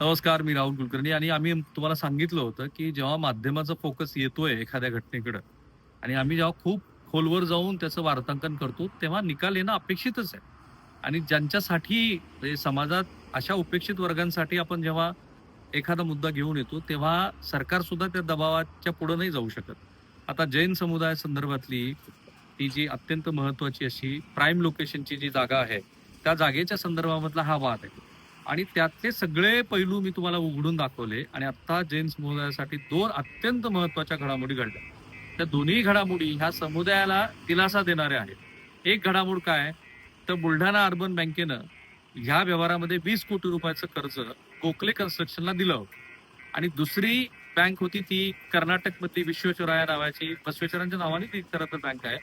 नमस्कार मी राहुल कुलकर्णी आणि आम्ही तुम्हाला सांगितलं होतं की जेव्हा माध्यमाचा फोकस येतोय एखाद्या घटनेकडं आणि आम्ही जेव्हा खूप खोलवर जाऊन त्याचं वार्तांकन करतो तेव्हा निकाल येणं अपेक्षितच आहे. आणि ज्यांच्यासाठी म्हणजे समाजात अशा उपेक्षित वर्गांसाठी आपण जेव्हा एखादा मुद्दा घेऊन येतो तेव्हा सरकार सुद्धा त्या दबावाच्या पुढे नाही जाऊ शकत. आता जैन समुदाया संदर्भातली ती जी अत्यंत महत्वाची अशी प्राईम लोकेशनची जी जागा आहे त्या जागेच्या संदर्भामधला हा वाद आहे. आणि त्यातले सगळे पैलू मी तुम्हाला उघडून दाखवले आणि आता जैन समुदायासाठी दोन अत्यंत महत्त्वाच्या घडामोडी घडल्या. त्या दोन्ही घडामोडी ह्या समुदायाला दिलासा देणाऱ्या आहेत. एक घडामोड काय? तर बुलढाणा अर्बन बँकेनं ह्या व्यवहारामध्ये वीस कोटी रुपयाचं कर्ज गोखले कन्स्ट्रक्शनला दिलं होतं. आणि दुसरी बँक होती ती कर्नाटकमधली विश्वेश्वराया नावाची बसवेश्वरांच्या नावाने ती खरं तर बँक आहे.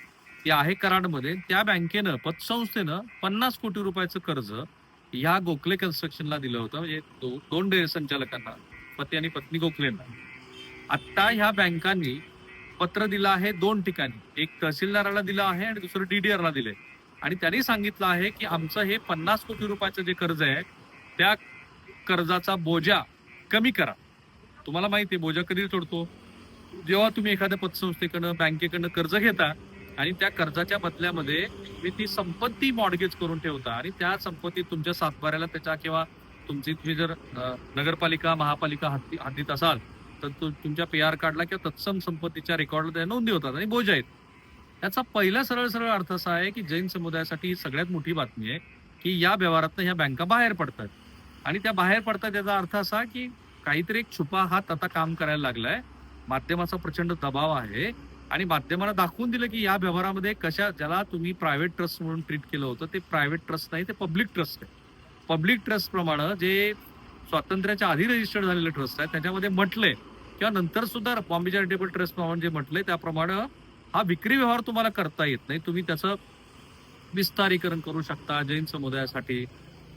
ती आहे कराडमध्ये. त्या बँकेनं पतसंस्थेनं पन्नास कोटी रुपयाचं कर्ज ह्या गोखले कन्स्ट्रक्शनला दिलं होतं म्हणजे दो- दोन संचालकांना पती आणि पत्नी गोखलेंना. आत्ता ह्या बँकांनी पत्र दिलं आहे दोन ठिकाणी. एक तहसीलदाराला दिलं आहे आणि दुसरं डीडीआरला दिलंय. आणि त्यांनी सांगितलं आहे की आमचं हे पन्नास कोटी रुपयाचं जे कर्ज आहे त्या कर्जाचा बोजा कमी करा. तुम्हाला माहिती आहे बोजा कधी सोडतो जेव्हा तुम्ही एखाद्या पतसंस्थेकडनं बँकेकडनं कर्ज घेता आणि त्या कर्जाच्या बदल्यामध्ये मी ती संपत्ती मॉडगेज करून ठेवता. आणि त्या संपत्ती तुमच्या सातबाऱ्याला त्याच्या किंवा तुमची तुम्ही जर नगरपालिका महापालिका हद्दी हद्दीत असाल तर तुमच्या पी आर कार्डला किंवा तत्सम संपत्तीच्या रेकॉर्डला त्या नोंदी होतात आणि बोज आहेत. त्याचा पहिला सरळ सरळ अर्थ असा आहे की जैन समुदायासाठी ही सगळ्यात मोठी बातमी आहे की या व्यवहारातनं ह्या बँका बाहेर पडतात. आणि त्या बाहेर पडतात याचा अर्थ असा की काहीतरी एक छुपा हात आता काम करायला लागलाय. माध्यमाचा प्रचंड दबाव आहे. आणि माध्यमाला दाखवून दिलं की या व्यवहारामध्ये कशा ज्याला तुम्ही प्रायव्हेट ट्रस्ट म्हणून ट्रीट केलं होतं ते प्रायव्हेट ट्रस्ट नाही ते पब्लिक ट्रस्ट आहे. पब्लिक ट्रस्टप्रमाणे जे स्वातंत्र्याच्या आधी रजिस्टर्ड झालेले ट्रस्ट आहे त्याच्यामध्ये म्हटलंय किंवा नंतर सुद्धा बॉम्बे चॅरिटेबल ट्रस्ट प्रमाणे जे म्हटलंय त्याप्रमाणे हा विक्री व्यवहार तुम्हाला करता येत नाही. तुम्ही त्याचं विस्तारीकरण करू शकता जैन समुदायासाठी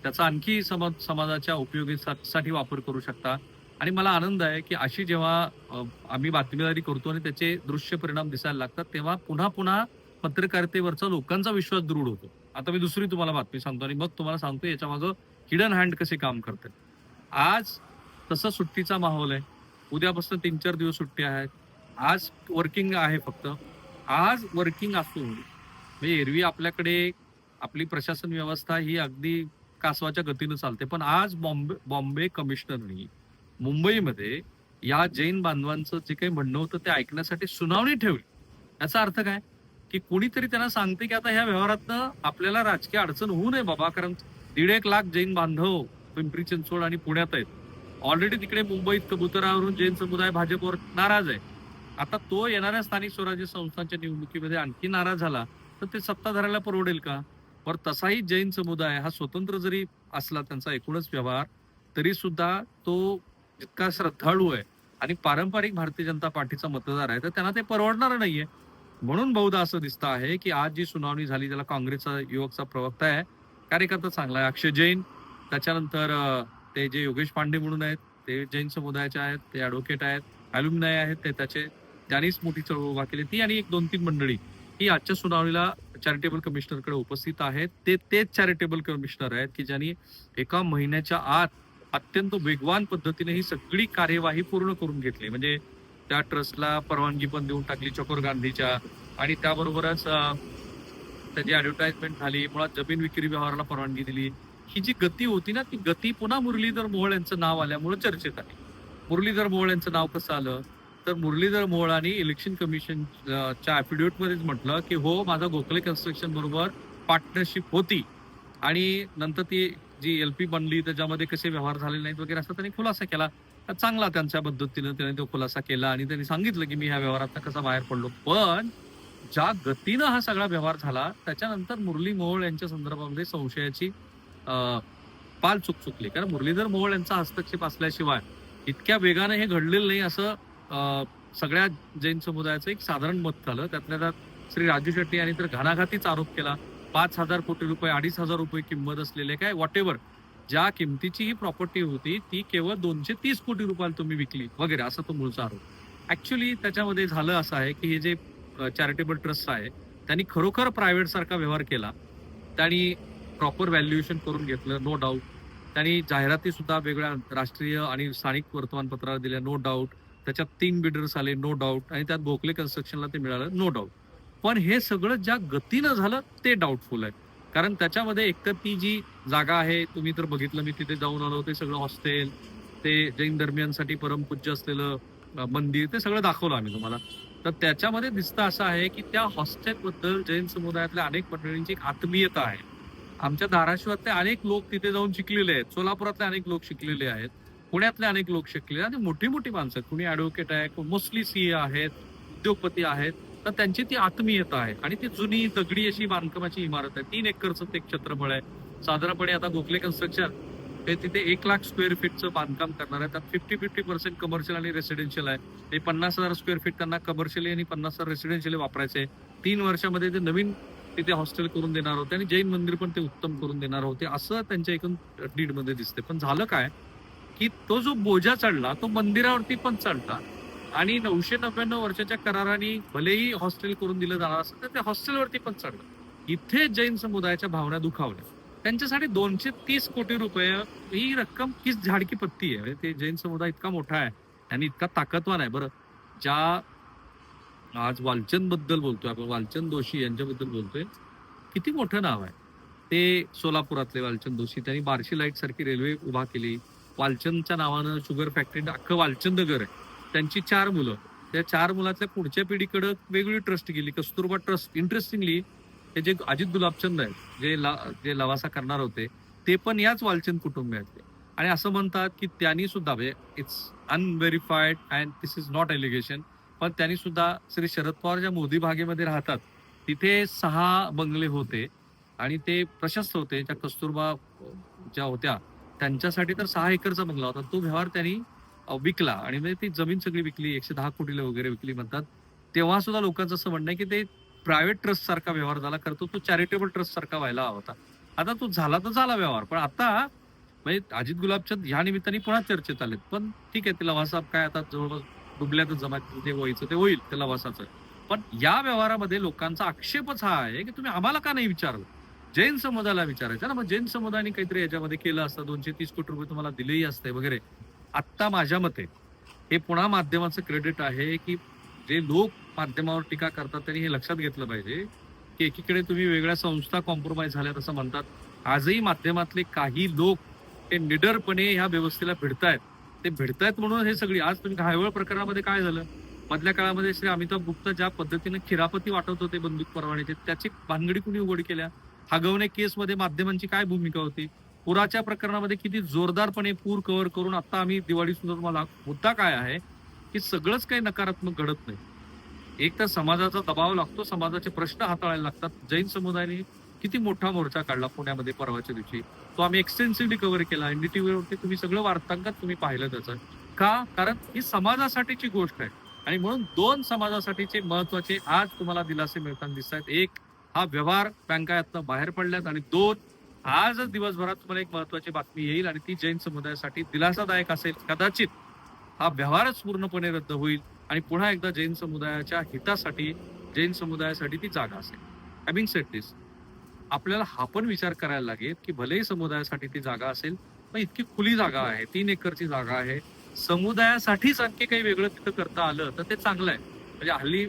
त्याचा आणखी समाज समाजाच्या उपयोगीसाठी वापर करू शकता. आणि मला आनंद आहे की अशी जेव्हा आम्ही बातमीदारी करतो आणि त्याचे दृश्य परिणाम दिसायला लागतात तेव्हा पुन्हा पुन्हा पत्रकारितेवरचा लोकांचा विश्वास दृढ होतो. आता मी दुसरी तुम्हाला बातमी सांगतो आणि मग तुम्हाला सांगतो याच्या मागं हिडन हँड कसे काम करतात. आज तसं सुट्टीचा माहोल आहे. उद्यापासून तीन चार दिवस सुट्टी आहेत. आज वर्किंग आहे फक्त. आज वर्किंग असून म्हणजे एरवी आपल्याकडे आपली प्रशासन व्यवस्था ही अगदी कासवाच्या गतीनं चालते. पण आज बॉम्बे बॉम्बे कमिशनरनी मुंबईमध्ये या जैन बांधवांचं जे काही म्हणणं होतं ते ऐकण्यासाठी सुनावणी ठेवली. याचा अर्थ काय? की कुणीतरी त्यांना सांगते की आता ह्या व्यवहारातनं आपल्याला राजकीय अडचण होऊ नये बाबा कारण दीड एक लाख जैन बांधव पिंपरी चिंचवड आणि पुण्यात आहेत. ऑलरेडी तिकडे मुंबईत कबुतरावरून जैन समुदाय भाजपवर नाराज आहे. आता तो येणाऱ्या स्थानिक स्वराज्य संस्थांच्या निवडणुकीमध्ये आणखी नाराज झाला तर ते सत्ताधाऱ्याला परवडेल का? पर तसाही जैन समुदाय हा स्वतंत्र जरी असला त्यांचा एकूणच व्यवहार तरी सुद्धा तो जितका श्रद्धाळू आहे आणि पारंपरिक भारतीय जनता पार्टीचा मतदार आहे तर त्यांना ते परवडणार नाहीये. म्हणून बहुधा असं दिसतं आहे की आज जी सुनावणी झाली त्याला काँग्रेसचा युवकचा प्रवक्ता आहे कार्यकर्ता चांगला आहे अक्षय जैन. त्याच्यानंतर ते जे योगेश पांडे म्हणून आहेत ते जैन समुदायाचे आहेत ते ॲडव्होकेट आहेत अॅल्युमनाय आहेत ते त्याचे त्यांनीच मोठी चळवळ उभा केली ती आणि एक दोन तीन मंडळी ही आजच्या सुनावणीला चॅरिटेबल कमिशनरकडे उपस्थित आहेत. ते तेच चॅरिटेबल कमिशनर आहेत की ज्यांनी एका महिन्याच्या आत अत्यंत वेगवान पद्धतीने ही सगळी कार्यवाही पूर्ण करून घेतली. म्हणजे त्या ट्रस्टला परवानगी पण देऊन टाकली चकोर गांधीच्या. आणि त्याबरोबरच त्याची ऍडव्हर्टाइजमेंट झाली मुळात जमीन विक्री व्यवहाराला परवानगी दिली. ही जी गती होती ना ती गती पुन्हा मुरलीधर मोहोळ यांचं नाव आल्यामुळे चर्चेत आली. मुरलीधर मोहोळ यांचं नाव कसं आलं? तर मुरलीधर मोहोळांनी इलेक्शन कमिशनच्या ऍफिडेव्हिट म्हटलं की हो माझा गोखले कन्स्ट्रक्शन बरोबर पार्टनरशिप होती. आणि नंतर ती जी एल पी बनली त्याच्यामध्ये कसे व्यवहार झाले नाहीत वगैरे असं त्यांनी खुलासा केला. चांगला त्यांच्या पद्धतीनं त्यांनी तो खुलासा केला आणि त्यांनी सांगितलं की मी ह्या व्यवहारात कसा बाहेर पडलो. पण ज्या गतीनं हा सगळा व्यवहार झाला त्याच्यानंतर मुरली मोहोळ यांच्या संदर्भामध्ये संशयाची अं, पाल चुक चुकली. कारण मुरलीधर मोहोळ यांचा हस्तक्षेप असल्याशिवाय इतक्या वेगाने हे घडलेलं नाही असं अं, सगळ्या जैन समुदायाचं एक साधारण मत झालं. त्यातल्या त्यात श्री राजू शेट्टी यांनी तर घणाघातीच आरोप केला. पाच हजार कोटी रुपये अडीच हजार रुपये किंमत असलेले काय वॉट एव्हर ज्या किमतीची ही प्रॉपर्टी होती ती केवळ दोनशे तीस कोटी रुपयाला तुम्ही विकली वगैरे असा तो मूळचा आरोप. ऍक्च्युली त्याच्यामध्ये झालं असं आहे की हे जे चॅरिटेबल ट्रस्ट आहे त्यांनी खरोखर प्रायव्हेट सारखा व्यवहार केला. त्यांनी प्रॉपर व्हॅल्युएशन करून घेतलं नो डाऊट त्यांनी जाहिराती सुद्धा वेगळ्या राष्ट्रीय आणि स्थानिक वर्तमानपत्राला दिल्या नो डाऊट त्याच्यात तीन बिडर्स आले नो डाऊट आणि त्यात भोकले कन्स्ट्रक्शनला ते मिळालं नो डाऊट पण हे सगळं ज्या गतीनं झालं ते डाऊटफुल आहे. कारण त्याच्यामध्ये एकतर ती जी जागा आहे तुम्ही तर बघितलं मी तिथे जाऊन आलो ते सगळं हॉस्टेल ते जैन धर्मियांसाठी परमपूज्य असलेलं मंदिर ते सगळं दाखवलं आम्ही तुम्हाला. तर त्याच्यामध्ये दिसतं असं आहे की त्या हॉस्टेलबद्दल जैन समुदायातल्या अनेक मंडळींची एक आत्मीयता आहे. आमच्या धाराशिवातले अनेक लोक तिथे जाऊन शिकलेले आहेत. सोलापुरातले अनेक लोक शिकलेले आहेत. पुण्यातले अनेक लोक शिकलेले आहेत. आणि मोठी मोठी माणसं आहेत. कुणी ऍडव्होकेट आहे मोस्टली सीए आहेत उद्योगपती आहेत. तर त्यांची ती आत्मीयता आहे. आणि ती जुनी दगडी अशी बांधकामाची इमारत आहे. तीन एकरचं ते क्षेत्रफळ आहे. साधारणपणे आता गोखले कन्स्ट्रक्शन हे तिथे एक लाख स्क्वेअर फीटचं बांधकाम करणार आहे. त्यात फिफ्टी फिफ्टी पर्सेंट कमर्शियल आणि रेसिडेन्शियल आहे. ते पन्नास हजार स्क्वेअर फीट त्यांना कमर्शियली आणि पन्नास हजार रेसिडेन्शियली वापरायचे आहे. तीन वर्षामध्ये ते नवीन तिथे हॉस्टेल करून देणार होते आणि जैन मंदिर पण ते उत्तम करून देणार होते. असं त्यांच्या एकूण डीडमध्ये दिसते पण झालं काय? की तो जो बोजा चढला तो मंदिरावरती पण चढला आणि नऊशे नव्याण्णव वर्षाच्या कराराने भलेही हॉस्टेल करून दिलं जाणार असेल तर ते हॉस्टेलवरती पण चढलं इथे जैन समुदायाच्या भावना दुखावल्या. त्यांच्यासाठी दोनशे तीस कोटी रुपये ही रक्कम तीच झाडकी पत्ती आहे. ते जैन समुदाय इतका मोठा आहे आणि इतका ताकदवान आहे. बरं ज्या आज वालचंदबद्दल बोलतोय आपण वालचंद दोशी यांच्याबद्दल बोलतोय. किती मोठं नाव आहे. ते सोलापुरातले वालचंद दोषी त्यांनी बार्शी लाइट सारखी रेल्वे उभा केली. वालचंदच्या नावानं शुगर फॅक्टरी अख्खं वालचंद घर आहे. त्यांची चार मुलं. त्या चार मुलातल्या पुढच्या पिढीकडे वेगळी ट्रस्ट गेली. कस्तुरबा ट्रस्ट इंटरेस्टिंगली हे जे अजित गुलाबचंद आहेत जे ला जे लवासा करणार होते ते पण याच वालचंद कुटुंबियातले. आणि असं म्हणतात की त्यांनी सुद्धा it's unverified and this is not allegation पण त्यांनी सुद्धा श्री शरद पवार ज्या मोदी भागेमध्ये राहतात तिथे सहा बंगले होते आणि ते प्रशस्त होते. ज्या कस्तुरबा ज्या होत्या त्यांच्यासाठी तर सहा एकरचा बंगला होता. तो व्यवहार त्यांनी विकला. आणि म्हणजे ती जमीन सगळी विकली एकशे दहा कोटीला वगैरे विकली म्हणतात. तेव्हा सुद्धा लोकांचं असं म्हणणं आहे की ते प्रायव्हेट ट्रस्ट सारखा व्यवहार झाला. करतो तो चॅरिटेबल ट्रस्ट सारखा व्हायला हवा होता. आता तो झाला तर झाला व्यवहार. पण आता म्हणजे अजित गुलाबचंद ह्या निमित्ताने पुन्हा चर्चेत आलेत. पण ठीक आहे ते लवासाहेब काय आता जवळपास डुबल्यातच जमा जे व्हायचं ते होईल त्या लवासाचं. पण या व्यवहारामध्ये लोकांचा आक्षेपच हा आहे की तुम्ही आम्हाला का नाही विचारलं? जैन समुदायाला विचारायचं ना. मग जैन समुदायाने काहीतरी याच्यामध्ये केलं असतं. दोनशे तीस कोटी रुपये तुम्हाला दिलेही असते वगैरे. आत्ता माझ्या मते हे पुन्हा माध्यमाचं क्रेडिट आहे की जे लोक माध्यमावर टीका करतात त्यांनी हे लक्षात घेतलं पाहिजे की एकीकडे तुम्ही वेगळ्या संस्था कॉम्प्रोमाइज झाल्यात असं म्हणतात. आजही माध्यमातले काही लोक हे निडरपणे ह्या व्यवस्थेला भिडतायत. ते भिडतायत म्हणून हे सगळी आज तुम्ही घायवळ प्रकरणामध्ये काय झालं? मधल्या काळामध्ये श्री अमिताभ गुप्ता ज्या पद्धतीने खिरापती वाटत होते बंदूक परवान्याचे त्याची भानगडी कुणी उघड केल्या? हगवणे केसमध्ये माध्यमांची काय भूमिका होती? पुराच्या प्रकरणामध्ये किती जोरदारपणे पूर कव्हर करून आता आम्ही दिवाळी सुद्धा तुम्हाला मुद्दा काय आहे की सगळंच काही नकारात्मक घडत नाही. एक तर समाजाचा दबाव लागतो समाजाचे प्रश्न हाताळायला लागतात. जैन समुदायाने किती मोठा मोर्चा काढला पुण्यामध्ये परवाच्या दिवशी. तो आम्ही एक्सटेन्सिव्हली कव्हर केला. एनडीटीव्हीवरती तुम्ही सगळं वार्तांकन तुम्ही पाहिलं त्याचं. का? कारण ही समाजासाठीची गोष्ट आहे. आणि म्हणून दोन समाजासाठीचे महत्त्वाचे आज तुम्हाला दिलासे मिळताना दिसत आहेत एक हा व्यवहार बँका यातनं बाहेर पडल्यात. आणि दोन आजच दिवसभरात तुम्हाला एक महत्वाची बातमी येईल आणि ती जैन समुदायासाठी दिलासादायक असेल. कदाचित हा व्यवहारच पूर्णपणे रद्द होईल आणि पुन्हा एकदा जैन समुदायाच्या हितासाठी जैन समुदायासाठी ती जागा असेल. हॅबिंग सेट दिस आपल्याला हा पण विचार करायला लागेल की भलेही समुदायासाठी ती जागा असेल पण इतकी खुली जागा आहे तीन एकरची जागा आहे. समुदायासाठीच आणखी काही वेगळं तिथं करता आलं तर ते चांगलं आहे. म्हणजे हल्ली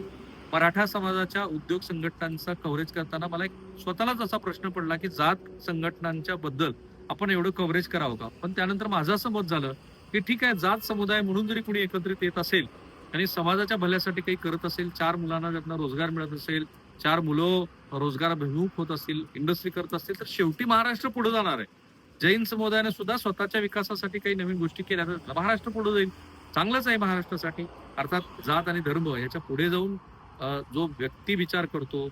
मराठा समाजाच्या उद्योग संघटनांचा कव्हरेज करताना मला एक स्वतःलाच असा प्रश्न पडला की जात संघटनांच्या बद्दल आपण एवढं कव्हरेज करावं का? पण त्यानंतर माझं असं मत झालं की ठीक आहे जात समुदाय म्हणून जरी कुणी एकत्रित येत असेल आणि समाजाच्या भल्यासाठी काही करत असेल चार मुलांना त्यांना रोजगार मिळत असेल चार मुलं रोजगाराभिमुख होत असतील इंडस्ट्री करत असतील तर शेवटी महाराष्ट्र पुढे जाणार आहे. जैन समुदायाने सुद्धा स्वतःच्या विकासासाठी काही नवीन गोष्टी केल्या तर महाराष्ट्र पुढे जाईल. चांगलंच आहे महाराष्ट्रासाठी. अर्थात जात आणि धर्म याच्यापुढे जाऊन जो व्यक्ती विचार करतो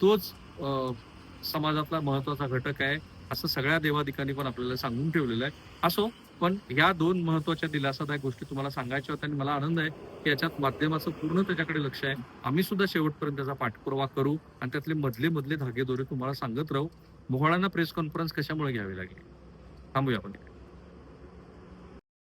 तोच समाजातला महत्त्वाचा घटक आहे असं सगळ्या देवाधिकांनी पण आपल्याला सांगून ठेवलेलं आहे. असो पण ह्या दोन महत्त्वाच्या दिलासादायक गोष्टी तुम्हाला सांगायच्या होत्या आणि मला आनंद आहे की याच्यात माध्यमाचं पूर्ण त्याच्याकडे लक्ष आहे. आम्ही सुद्धा शेवटपर्यंत त्याचा पाठपुरावा करू आणि त्यातले मधले मधले धागेदोरे तुम्हाला सांगत राहू. मोहळांना प्रेस कॉन्फरन्स कशामुळे घ्यावी लागेल? थांबूया आपण.